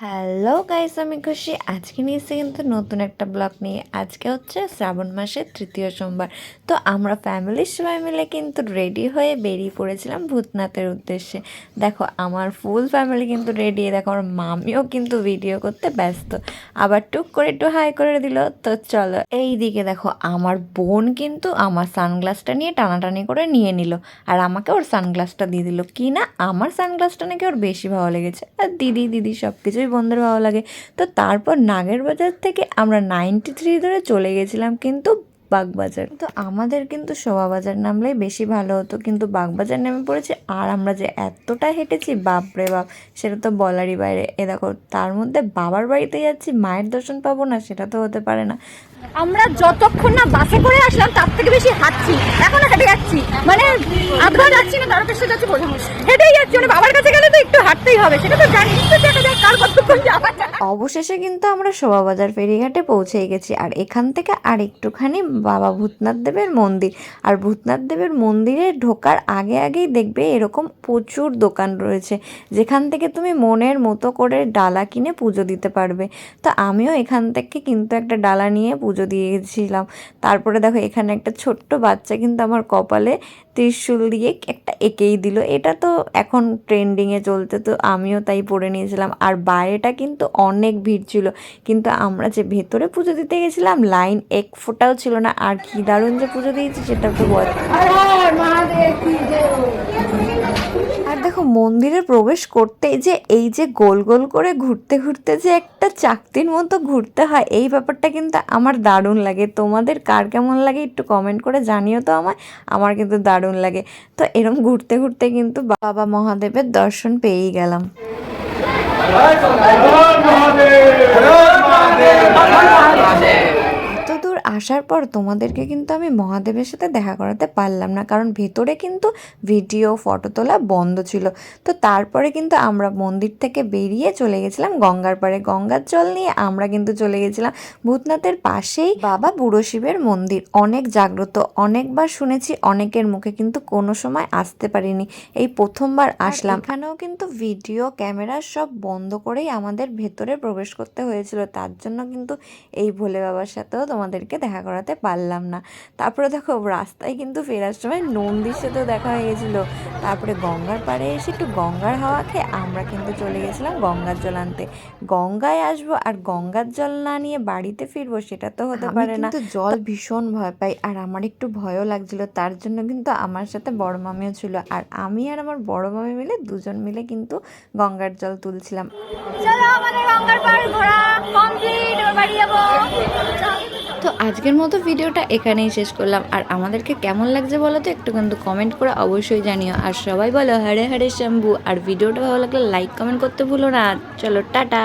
Hello guys আমি খুশি। আজকে নিয়েছি কিন্তু নতুন একটা ব্লগ নিয়ে। আজকে হচ্ছে শ্রাবণ মাসের তৃতীয় সোমবার। তো আমরা ফ্যামিলির সবাই মিলে কিন্তু রেডি হয়ে বেরিয়ে পড়েছিলাম ভূতনাথের উদ্দেশ্যে। দেখো, আমার ফুল ফ্যামিলি কিন্তু রেডি দেখো, আমার মামিও কিন্তু ভিডিও করতে ব্যস্ত। আবার টুক করে একটু হাই করে দিল। তো চলো এই দিকে দেখো, আমার বোন কিন্তু আমার সানগ্লাসটা নিয়ে টানাটানি করে নিয়ে নিল। আর আমাকে ওর সানগ্লাসটা দিয়ে দিল। কি না, আমার সানগ্লাসটা নাকি ওর বেশি ভালো লেগেছে। আর দিদি দিদি সব কিছুই বন্ধুর ভালো লাগে। তো তারপর নাগের বাজার থেকে আমরা নাইনটি থ্রি ধরে চলে গেছিলাম কিন্তু বাগবাজার। তো আমাদের কিন্তু শোভাবাজার নামলেই বেশি ভালো হতো। কিন্তু বাগবাজার নেমে পড়েছে আর আমরা যে এতটা হেঁটেছি, বাপরে বাপ, সেটা তো বলারই বাইরে। এ দেখো, তার মধ্যে বাবার বাড়িতে যাচ্ছি, মায়ের দর্শন পাবো না, সেটা তো হতে পারে না। আমরা যতক্ষণ না বাসে করে আসলাম, তার থেকে বেশি হাঁটছি। এখনও হেঁটে যাচ্ছি। মানে আধা যাচ্ছি না তার পেছনে যাচ্ছি বোঝা। হেঁটেই যাচ্ছি মানে বাবার কাছে তো একটু হাঁটতেই হবে, সেটা তো জানি। দেখা কার কতক্ষণ অবশেষে কিন্তু আমরা শোভাবাজার ফেরিঘাটে পৌঁছে গেছি, আর এখান থেকে আর একটুখানি বাবা ভূতনাথ দেবের মন্দির। আর ভূতনাথ দেবের মন্দিরে ঢোকার আগে আগেই দেখবে এরকম প্রচুর দোকান রয়েছে, যেখান থেকে তুমি মনের মতো করে ডালা কিনে পুজো দিতে পারবে। তো আমিও এখান থেকে কিন্তু একটা ডালা নিয়ে পুজো দিয়ে গেছিলাম তারপরে দেখো এখানে একটা ছোট্ট বাচ্চা কিন্তু আমার কপালে ত্রিশূল দিয়ে একটা এঁকেই দিল। এটা তো এখন ট্রেন্ডিংয়ে চলতে তো আমিও তাই পরে নিয়েছিলাম। আর বাইরেটা কিন্তু অনেক ভিড় ছিল। কিন্তু আমরা যে ভেতরে পুজো দিতে গেছিলাম, লাইন এক ফোটাও ছিল না। আর কি দারুণ যে পুজো দিয়েছি, সেটা তো বল। আর দেখো মন্দিরে প্রবেশ করতে যে এই যে গোল গোল করে ঘুরতে ঘুরতে যে একটা চাকতির মতো ঘুরতে হয়, এই ব্যাপারটা কিন্তু আমার দারুণ লাগে। তোমাদের কার কেমন লাগে একটু কমেন্ট করে জানিও তো আমায়, আমার কিন্তু দারুণ লাগে। তো এরম ঘুরতে ঘুরতে কিন্তু বাবা মহাদেবের দর্শন পেয়েই গেলাম। আসার পর তোমাদেরকে কিন্তু আমি মহাদেবের সাথে দেখা করাতে পারলাম না। কারণ ভেতরে কিন্তু ভিডিও ফটো তোলা বন্ধ ছিল। তো তারপরে কিন্তু আমরা মন্দির থেকে বেরিয়ে চলে গেছিলাম গঙ্গার পাড়ে। গঙ্গার জল নিয়ে আমরা কিন্তু চলে গেছিলাম ভূতনাথের পাশেই বাবা বুড়ো শিবের মন্দির। অনেক জাগ্রত অনেকবার শুনেছি অনেকের মুখে কিন্তু কোনো সময় আসতে পারিনি। এই প্রথমবার আসলাম। এখানেও কিন্তু ভিডিও ক্যামেরা সব বন্ধ করেই আমাদের ভেতরে প্রবেশ করতে হয়েছিল। তার জন্য কিন্তু এই ভোলে বাবার সাথেও তোমাদেরকে দেখা করাতে পারলাম না। তারপরে দেখো রাস্তায় কিন্তু ফেরার সময় নন্দীর সাথেও দেখা হয়ে গেছিল। তারপরে গঙ্গার পাড়ে এসে একটু গঙ্গার হাওয়া খেয়ে আমরা কিন্তু চলে গেছিলাম গঙ্গার জল আনতে। গঙ্গায় আসব আর গঙ্গার জল না নিয়ে বাড়িতে ফিরবো সেটা তো হতে পারে না। জল ভীষণ ভয় পাই আর আমার একটু ভয়ও লাগছিল। তার জন্য কিন্তু আমার সাথে বড় মামিও ছিল আর আমি আর আমার বড় মামি মিলে দুজন মিলে কিন্তু গঙ্গার জল তুলছিলাম। চলো আমাদের গঙ্গার পাড় ঘোরা কমপ্লিট বাড়ি যাব। তো আজকের মতো ভিডিওটা এখানেই শেষ করলাম। আর আমাদেরকে কেমন লাগছে বলো তো একটু কিন্তু কমেন্ট করে অবশ্যই জানিও। আর সবাই বলো, হরে হরে শ্যাম্বু আর ভিডিওটা ভালো লাগলে লাইক কমেন্ট করতে ভুলো না। চলো, টাটা।